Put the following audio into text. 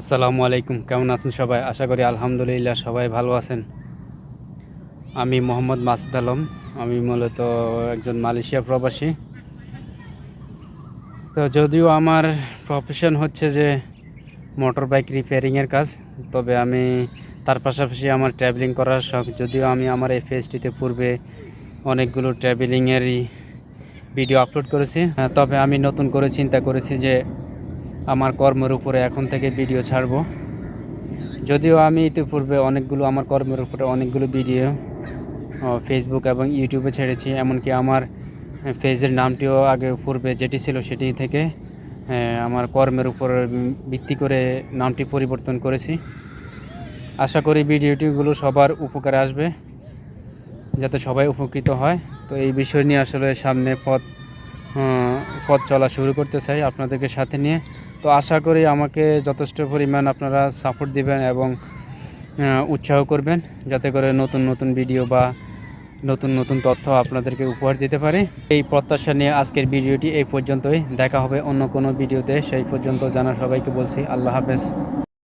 আসসালামু আলাইকুম, কেমন আছেন সবাই? আশা করি আলহামদুলিল্লাহ সবাই ভালো আছেন। আমি মোহাম্মদ মাসুদ আলম, আমি মূলত একজন মালয়েশিয়া প্রবাসী। তো যদিও আমার প্রফেশন হচ্ছে যে মোটর বাইক রিপেয়ারিংয়ের কাজ, তবে আমি তার পাশাপাশি আমার ট্রাভেলিং করার শখ। যদিও আমি আমার এই ফেসটিতে পূর্বে অনেকগুলো ট্রাভেলিংয়েরই ভিডিও আপলোড করেছি তবে আমি নতুন করে চিন্তা করেছি যে আমার কর্মের উপরে এখন থেকে ভিডিও ছাড়ব। যদিও আমি ইতিপূর্বে অনেকগুলো আমার কর্মের উপরে অনেকগুলো ভিডিও ফেসবুক এবং ইউটিউবে ছেড়েছি। এমনকি আমার পেজের নামটিও আগে পূর্বে যেটি ছিল সেটি থেকে আমার কর্মের উপর ভিত্তি করে নামটি পরিবর্তন করেছি। আশা করি ভিডিওটিগুলো সবার উপকারে আসবে, যাতে সবাই উপকৃত হয়। তো এই বিষয় নিয়ে আসলে সামনে পথ পথ চলা শুরু করতে চাই আপনাদেরকে সাথে নিয়ে। তো আশা করি আমাকে যথেষ্ট পরিমাণ আপনারা সাপোর্ট দিবেন এবং উৎসাহ করবেন যাতে করে নতুন নতুন ভিডিও বা নতুন নতুন তথ্য আপনাদেরকে উপহার দিতে পারে। এই প্রত্যাশা নিয়ে আজকের ভিডিওটি এই পর্যন্তই। দেখা হবে অন্য কোনো ভিডিওতে সেই পর্যন্ত জানার সবাইকে বলছি, আল্লাহ হাফেজ।